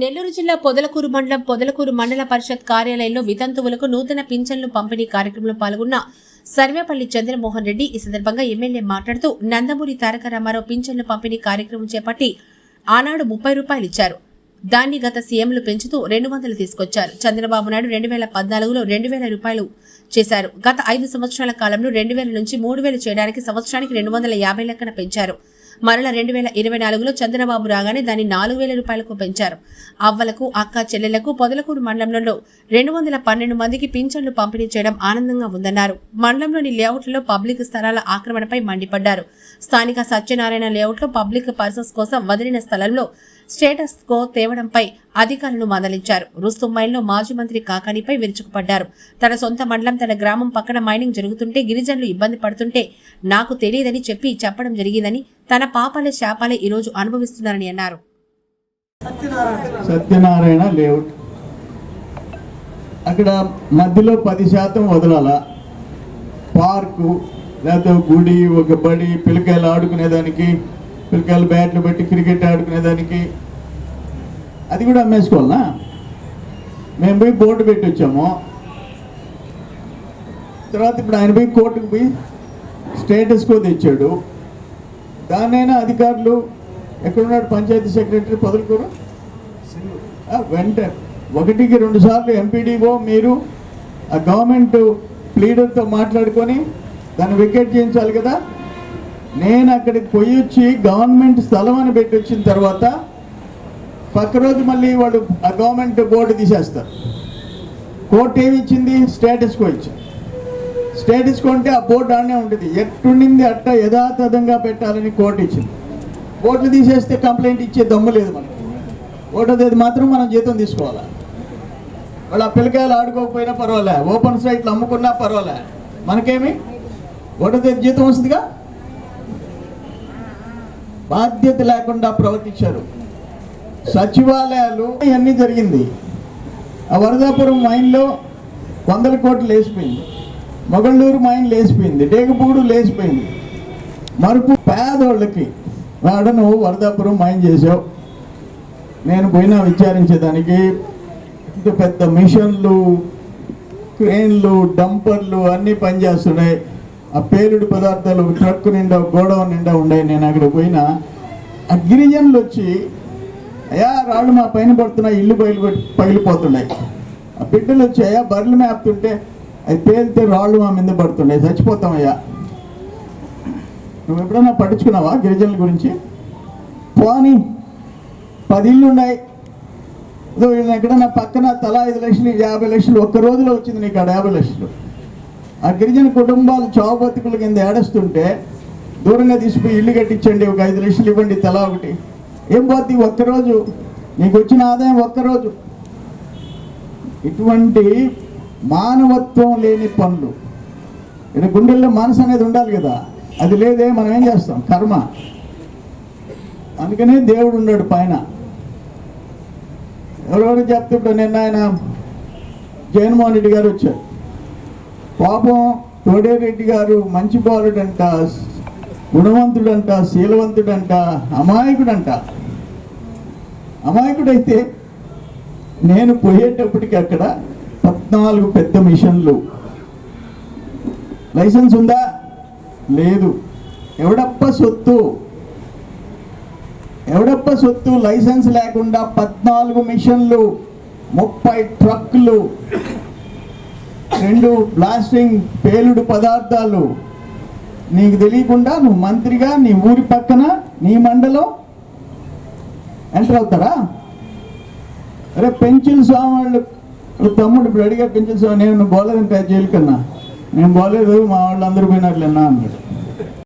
నెల్లూరు జిల్లా పొదలకూరు మండలం పొదలకూరు మండల పరిషత్ కార్యాలయంలో వితంతువులకు నూతన పింఛన్లు పంపిణీ కార్యక్రమంలో పాల్గొన్న సర్వేపల్లి చంద్రమోహన్ రెడ్డి ఈ సందర్భంగా ఎమ్మెల్యే మాట్లాడుతూ నందమూరి తారక రామారావు పింఛన్లు పంపిణీ కార్యక్రమం చేపట్టి ఆనాడు ముప్పై రూపాయలు ఇచ్చారు. దాన్ని గత సీఎంలు పెంచుతూ రెండు వందలు తీసుకొచ్చారు. చంద్రబాబు నాయుడు రెండు వేల పద్నాలుగులో రెండు వేల రూపాయలు చేశారు. గత ఐదు సంవత్సరాల కాలంలో రెండు వేల నుంచి మూడు వేలు చేయడానికి సంవత్సరానికి రెండు వందల యాభై లెక్కన పెంచారు. మరల రెండు వేల ఇరవై నాలుగులో చంద్రబాబు రాగానే దాన్ని నాలుగు వేల రూపాయలకు పెంచారు. అవ్వలకు అక్క చెల్లెలకు పొదలకూరు మండలంలో రెండు వందల పన్నెండు మందికి పింఛన్లు పంపిణీ చేయడం ఆనందంగా ఉందన్నారు. మండలంలోని లేఅవుట్లలో పబ్లిక్ స్థలాల ఆక్రమణపై మండిపడ్డారు. స్థానిక సత్యనారాయణ లేఅవుట్లో పబ్లిక్ పర్సన్స్ కోసం వదిలిన స్థలంలో స్టేటస్ కో తేవడంపై అధికారులను మందలించారు. రుస్తుం మైన్లో మాజీ మంత్రి కాకానిపై విరుచుకుపడ్డారు. తన సొంత మండలం తన గ్రామం పక్కన మైనింగ్ జరుగుతుంటే గిరిజనులు ఇబ్బంది పడుతుంటే నాకు తెలియదని చెప్పి చెప్పడం జరిగిందని తన పాపాలే శాపాలే ఈరోజు అనుభవిస్తున్నారని అన్నారు. సత్యనారాయణ. లేఅవుట్. అక్కడ మధ్యలో పది శాతం వదలాల. పార్కు లేకపోతే గుడి ఒక బడి పిల్లకాయలు ఆడుకునేదానికి పిల్లకాయలు బ్యాట్లు పెట్టి క్రికెట్ ఆడుకునేదానికి. అది కూడా అమ్మేసుకోవాలనా? మేము పోయి బోర్డు పెట్టి వచ్చాము. తర్వాత ఇప్పుడు ఆయన పోయి కోర్టుకు పోయి స్టేటస్ కో తెచ్చాడు. దాన్నైనా అధికారులు ఎక్కడున్నాడు? పంచాయతీ సెక్రటరీ పొదలుకోరు? ఆ, వెంటనే ఒకటికి రెండు సార్లు ఎంపీడీఓ మీరు ఆ గవర్నమెంట్ లీడర్తో మాట్లాడుకొని దాన్ని వికెట్ చేయించాలి కదా? నేను అక్కడికి పోయి వచ్చి గవర్నమెంట్ స్థలం అని పెట్టి వచ్చిన తర్వాత పక్క రోజు మళ్ళీ వాడు ఆ గవర్నమెంట్ బోర్డు తీసేస్తారు. కోర్టు ఏమి ఇచ్చింది? స్టేటస్ కో ఇచ్చింది. స్టేటస్ కో అంటే ఆ బోర్డు ఆడనే ఉంటుంది. ఎట్టుండింది అట్ట యథాతథంగా పెట్టాలని కోర్టు ఇచ్చింది. బోర్డులు తీసేస్తే కంప్లైంట్ ఇచ్చే దమ్ము లేదు మనకి. ఓటోది మాత్రం మనం జీతం తీసుకోవాలా? వాళ్ళు ఆ పిల్లకాయలు ఆడుకోకపోయినా పర్వాలే. ఓపెన్ సైట్లు అమ్ముకున్నా పర్వాలే. మనకేమి? ఓటోది జీతం వస్తుందిగా? బాధ్యత లేకుండా ప్రవర్తించారు. సచివాలయాలు ఇవన్నీ జరిగింది. ఆ వరదాపురం మైన్లో వందల కోట్లు లేచిపోయింది. మొగళ్ళూరు మైన్ లేచిపోయింది. డేగపూడు లేచిపోయింది. మరుపు పేదోళ్ళకి వాడు నువ్వు వరదాపురం మైన్ చేసావు. నేను పోయినా విచారించేదానికి పెద్ద మిషన్లు క్రేన్లు డంపర్లు అన్నీ పనిచేస్తున్నాయి. ఆ పేలుడు పదార్థాలు ట్రక్ నిండా గోడౌన్ నిండా ఉన్నాయి నేను అక్కడ పోయినా ఆ గిరిజనులు వచ్చి అయ్యా రాళ్ళు మా పైన పడుతున్నాయి ఇల్లు పగిలి పగిలిపోతున్నాయి. ఆ బిడ్డలు వచ్చి అయ్యా బర్రెలు మేపుతుంటే అవి పేలితే రాళ్ళు మా మీద పడుతున్నాయి. చచ్చిపోతామయ్యా. నువ్వు ఎప్పుడైనా పట్టించుకున్నావా గిరిజనుల గురించి? పోనీ పది ఇళ్ళు ఉన్నాయి. ఎక్కడన్నా పక్కన తలా ఐదు లక్షలు యాభై లక్షలు ఒక్క రోజులో వచ్చింది నీకు ఆ యాభై లక్షలు. ఆ గిరిజన కుటుంబాలు చావు బతుకుల కింద ఏడుస్తుంటే దూరంగా తీసిపోయి ఇల్లు కట్టించండి ఒక ఐదు లక్షలు ఇవ్వండి తలా ఒకటి. ఏం పోతుంది ఒక్కరోజు? నీకు వచ్చిన ఆదాయం ఒక్కరోజు. ఇటువంటి మానవత్వం లేని పనులు. ఇక్కడ గుండెల్లో మనసు అనేది ఉండాలి కదా. అది లేదే మనం ఏం చేస్తాం? కర్మ. అందుకనే దేవుడు ఉన్నాడు పైన. ఎవరెవరు చెప్తే ఇప్పుడు నిన్న ఆయన జగన్మోహన్ రెడ్డి గారు వచ్చారు. పాపం తోడేరెడ్డి గారు మంచి బాలుడంట గుణవంతుడంట శీలవంతుడంట అమాయకుడంట. అమాయకుడైతే నేను పోయేటప్పటికి అక్కడ పద్నాలుగు పెద్ద మిషన్లు. లైసెన్స్ ఉందా? లేదు. ఎవడప్ప సొత్తు? ఎవడప్ప సొత్తు? లైసెన్స్ లేకుండా పద్నాలుగు మిషన్లు ముప్పై ట్రక్కులు. రెండు బ్లాస్టింగ్ పేలుడు పదార్థాలు. నీకు తెలియకుండా నువ్వు మంత్రిగా నీ ఊరి పక్కన నీ మండలం ఎంటర్ అవుతారా? అరే పెంచిల్ స్వామి వాళ్ళు తమ్ముడు ఇప్పుడు అడిగా పెంచిల్ స్వామి నేను బోలేదు జైలు కన్నా నేను బోలేదు మా వాళ్ళు అందరూ పోయినట్లేనా అన్నాడు.